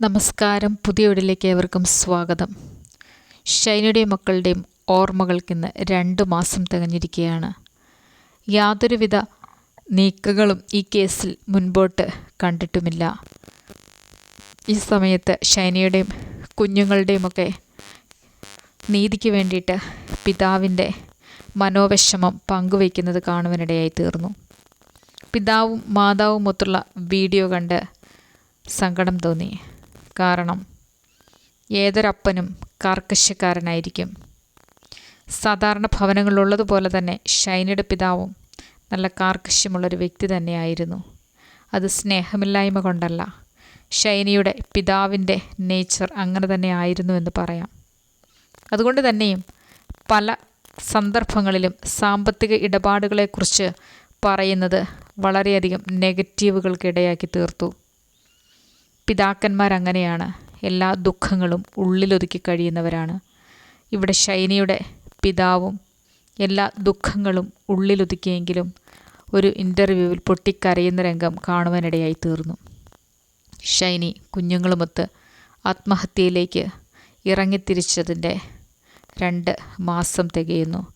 നമസ്കാരം. പുതിയ വീടിലേക്ക് ഏവർക്കും സ്വാഗതം. ഷൈനയുടെയും മക്കളുടെയും ഓർമ്മകൾക്കിന്ന് രണ്ട് മാസം തികഞ്ഞിരിക്കുകയാണ്. യാതൊരുവിധ നീക്കങ്ങളും ഈ കേസിൽ മുൻപോട്ട് കണ്ടിട്ടുമില്ല. ഈ സമയത്ത് ഷൈനയുടെയും കുഞ്ഞുങ്ങളുടെയുമൊക്കെ നീതിക്ക് വേണ്ടിയിട്ട് പിതാവിന്റെ മനോവിഷമം പങ്കുവയ്ക്കുന്നത് കാണുവാനിടയായി തീർന്നു. പിതാവും മാതാവും ഒത്തുള്ള വീഡിയോ കണ്ട് സങ്കടം തോന്നി. കാരണം. ഏതൊരപ്പനും കാർക്കശ്യക്കാരനായിരിക്കും. സാധാരണ ഭവനങ്ങളിലുള്ളതുപോലെ തന്നെ ഷൈനയുടെ പിതാവും നല്ല കാർക്കശ്യമുള്ളൊരു വ്യക്തി തന്നെയായിരുന്നു. അത് സ്നേഹമില്ലായ്മ കൊണ്ടല്ല. ഷൈനിയുടെ പിതാവിന്റെ നേച്ചർ അങ്ങനെ തന്നെ ആയിരുന്നു എന്ന് പറയാം. അതുകൊണ്ട് തന്നെയും പല സന്ദർഭങ്ങളിലും സാമ്പത്തിക ഇടപാടുകളെക്കുറിച്ച് പറയുന്നത് വളരെയധികം നെഗറ്റീവുകൾക്ക് ഇടയാക്കി തീർത്തു. പിതാക്കന്മാരങ്ങനെയാണ് എല്ലാ ദുഃഖങ്ങളും ഉള്ളിലൊതുക്കി കഴിയുന്നവരാണ്. ഇവിടെ ഷൈനിയുടെ പിതാവും എല്ലാ ദുഃഖങ്ങളും ഉള്ളിലൊതുക്കിയെങ്കിലും ഒരു ഇന്റർവ്യൂവിൽ പൊട്ടിക്കരയുന്ന രംഗം കാണുവാനിടയായി തീർന്നു. ഷൈനി കുഞ്ഞുങ്ങളുമൊത്ത് ആത്മഹത്യയിലേക്ക് ഇറങ്ങിത്തിരിച്ചതിന്റെ രണ്ട് മാസം തികയുന്നു.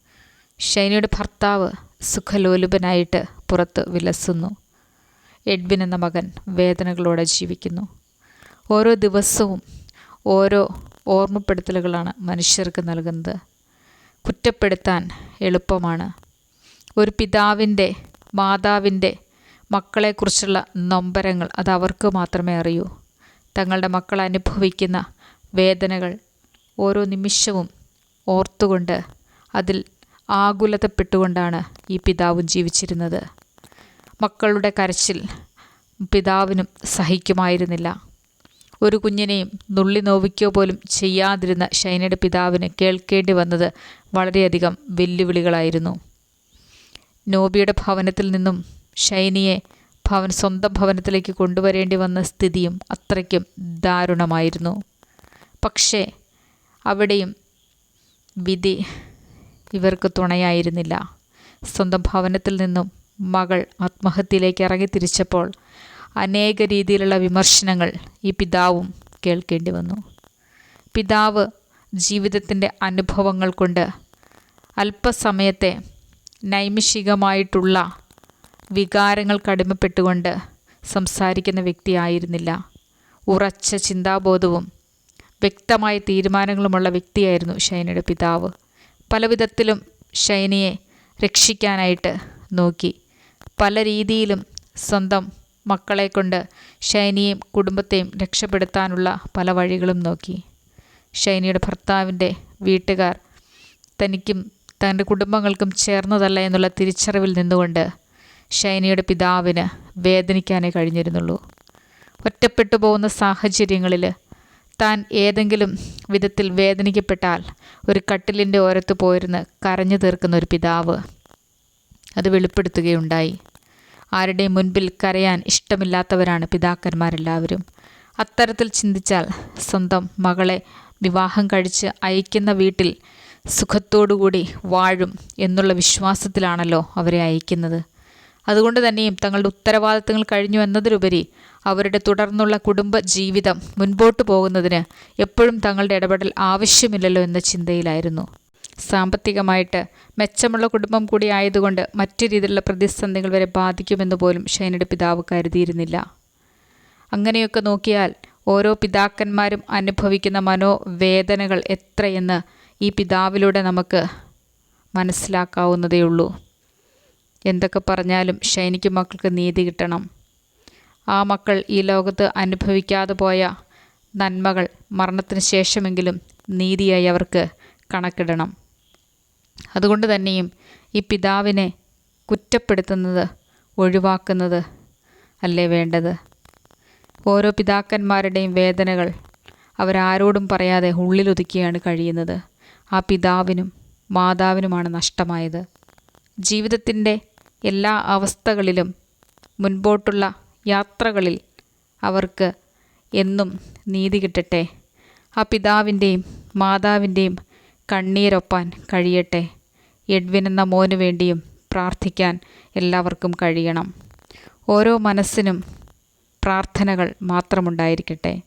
ഷൈനിയുടെ ഭർത്താവ് സുഖലോലുപനായിട്ട് പുറത്ത് വിലസുന്നു. എഡ്വിൻ എന്ന മകൻ വേദനകളോടെ ജീവിക്കുന്നു. ഓരോ ദിവസവും ഓരോ ഓർമ്മപ്പെടുത്തലുകളാണ് മനുഷ്യർക്ക് നൽകുന്നത്. കുറ്റപ്പെടുത്താൻ എളുപ്പമാണ്. ഒരു പിതാവിന്റെ മാതാവിന്റെ മക്കളെക്കുറിച്ചുള്ള നൊമ്പരങ്ങൾ അത് അവർക്ക് മാത്രമേ അറിയൂ. തങ്ങളുടെ മക്കൾ അനുഭവിക്കുന്ന വേദനകൾ ഓരോ നിമിഷവും ഓർത്തുകൊണ്ട് അതിൽ ആകുലതപ്പെട്ടുകൊണ്ടാണ് ഈ പിതാവും ജീവിച്ചിരുന്നത്. മക്കളുടെ കരച്ചിൽ പിതാവിനും സഹിക്കുമായിരുന്നില്ല. ഒരു കുഞ്ഞിനെയും നുള്ളി നോവിക്കോ പോലും ചെയ്യാതിരുന്ന ഷൈനയുടെ പിതാവിന് കേൾക്കേണ്ടി വന്നത് വളരെയധികം വെല്ലുവിളികളായിരുന്നു. നോബിയുടെ ഭവനത്തിൽ നിന്നും ഷൈനിയെ ഭവൻ സ്വന്തം ഭവനത്തിലേക്ക് കൊണ്ടുവരേണ്ടി വന്ന സ്ഥിതിയും അത്രയ്ക്കും ദാരുണമായിരുന്നു. പക്ഷേ അവിടെയും വിധി ഇവർക്ക് തുണയായിരുന്നില്ല. സ്വന്തം ഭവനത്തിൽ നിന്നും മകൾ ആത്മഹത്യയിലേക്ക് ഇറങ്ങി തിരിച്ചപ്പോൾ അനേക രീതിയിലുള്ള വിമർശനങ്ങൾ ഈ പിതാവും കേൾക്കേണ്ടി വന്നു. പിതാവ് ജീവിതത്തിന്റെ അനുഭവങ്ങൾ കൊണ്ട് അല്പസമയത്തെ നൈമിഷികമായിട്ടുള്ള വികാരങ്ങൾ കടിമപ്പെട്ടുകൊണ്ട് സംസാരിക്കുന്ന വ്യക്തിയായിരുന്നില്ല. ഉറച്ച ചിന്താബോധവും വ്യക്തമായ തീരുമാനങ്ങളുമുള്ള വ്യക്തിയായിരുന്നു ഷൈനയുടെ പിതാവ്. പലവിധത്തിലും ഷൈനിയെ രക്ഷിക്കാനായിട്ട് നോക്കി. പല രീതിയിലും സ്വന്തം മക്കളെ കൊണ്ട് ഷൈനിയെയും കുടുംബത്തെയും രക്ഷപ്പെടുത്താനുള്ള പല വഴികളും നോക്കി. ഷൈനിയുടെ ഭർത്താവിന്റെ വീട്ടുകാർ തനിക്കും തന്റെ കുടുംബങ്ങൾക്കും ചേർന്നതല്ല എന്നുള്ള തിരിച്ചറിവിൽ നിന്നുകൊണ്ട് ഷൈനിയുടെ പിതാവിന് വേദനിക്കാനേ കഴിഞ്ഞിരുന്നുള്ളൂ. ഒറ്റപ്പെട്ടു പോകുന്ന സാഹചര്യങ്ങളിൽ താൻ ഏതെങ്കിലും വിധത്തിൽ വേദനിക്കപ്പെട്ടാൽ ഒരു കട്ടിലിന്റെ ഓരത്ത് പോയിരുന്ന് കരഞ്ഞു തീർക്കുന്ന ഒരു പിതാവ് അത് വെളിപ്പെടുത്തുകയുണ്ടായി. ആരുടെയും മുൻപിൽ കരയാൻ ഇഷ്ടമില്ലാത്തവരാണ് പിതാക്കന്മാരെല്ലാവരും. അത്തരത്തിൽ ചിന്തിച്ചാൽ സ്വന്തം മകളെ വിവാഹം കഴിച്ച് അയക്കുന്ന വീട്ടിൽ സുഖത്തോടുകൂടി വാഴും എന്നുള്ള വിശ്വാസത്തിലാണല്ലോ അവരെ അയക്കുന്നത്. അതുകൊണ്ട് തന്നെയും തങ്ങളുടെ ഉത്തരവാദിത്തങ്ങൾ കഴിഞ്ഞു എന്നതിലുപരി അവരുടെ തുടർന്നുള്ള കുടുംബ ജീവിതം മുൻപോട്ട് പോകുന്നതിന് എപ്പോഴും തങ്ങളുടെ ഇടപെടൽ ആവശ്യമില്ലല്ലോ എന്ന ചിന്തയിലായിരുന്നു. സാമ്പത്തികമായിട്ട് മെച്ചമുള്ള കുടുംബം കൂടി ആയതുകൊണ്ട് മറ്റു രീതിയിലുള്ള പ്രതിസന്ധികൾ വരെ ബാധിക്കുമെന്ന് പോലും ഷൈനയുടെ പിതാവ് കരുതിയിരുന്നില്ല. അങ്ങനെയൊക്കെ നോക്കിയാൽ ഓരോ പിതാക്കന്മാരും അനുഭവിക്കുന്ന മനോവേദനകൾ എത്രയെന്ന് ഈ പിതാവിലൂടെ നമുക്ക് മനസ്സിലാക്കാവുന്നതേയുള്ളൂ. എന്തൊക്കെ പറഞ്ഞാലും ഷൈനിക്ക് മക്കൾക്ക് നീതി കിട്ടണം. ആ മക്കൾ ഈ ലോകത്ത് അനുഭവിക്കാതെ പോയ നന്മകൾ മരണത്തിന് ശേഷമെങ്കിലും നീതിയായി അവർക്ക് കണക്കിടണം. അതുകൊണ്ട് തന്നെയും ഈ പിതാവിനെ കുറ്റപ്പെടുത്തുന്നത് ഒഴിവാക്കുന്നത് അല്ലേ വേണ്ടത്? ഓരോ പിതാക്കന്മാരുടെയും വേദനകൾ അവരാരോടും പറയാതെ ഉള്ളിലൊതുക്കിയാണ് കഴിയുന്നത്. ആ പിതാവിനും മാതാവിനുമാണ് നഷ്ടമായത്. ജീവിതത്തിന്റെ എല്ലാ അവസ്ഥകളിലും മുൻപോട്ടുള്ള യാത്രകളിൽ അവർക്ക് എന്നും നീതി കിട്ടട്ടെ. ആ പിതാവിന്റെയും മാതാവിന്റെയും കണ്ണീരൊപ്പാൻ കഴിയട്ടെ. എഡ്വിൻ എന്ന മോനു വേണ്ടിയും പ്രാർത്ഥിക്കാൻ എല്ലാവർക്കും കഴിയണം. ഓരോ മനസ്സിനും പ്രാർത്ഥനകൾ മാത്രമുണ്ടായിരിക്കട്ടെ.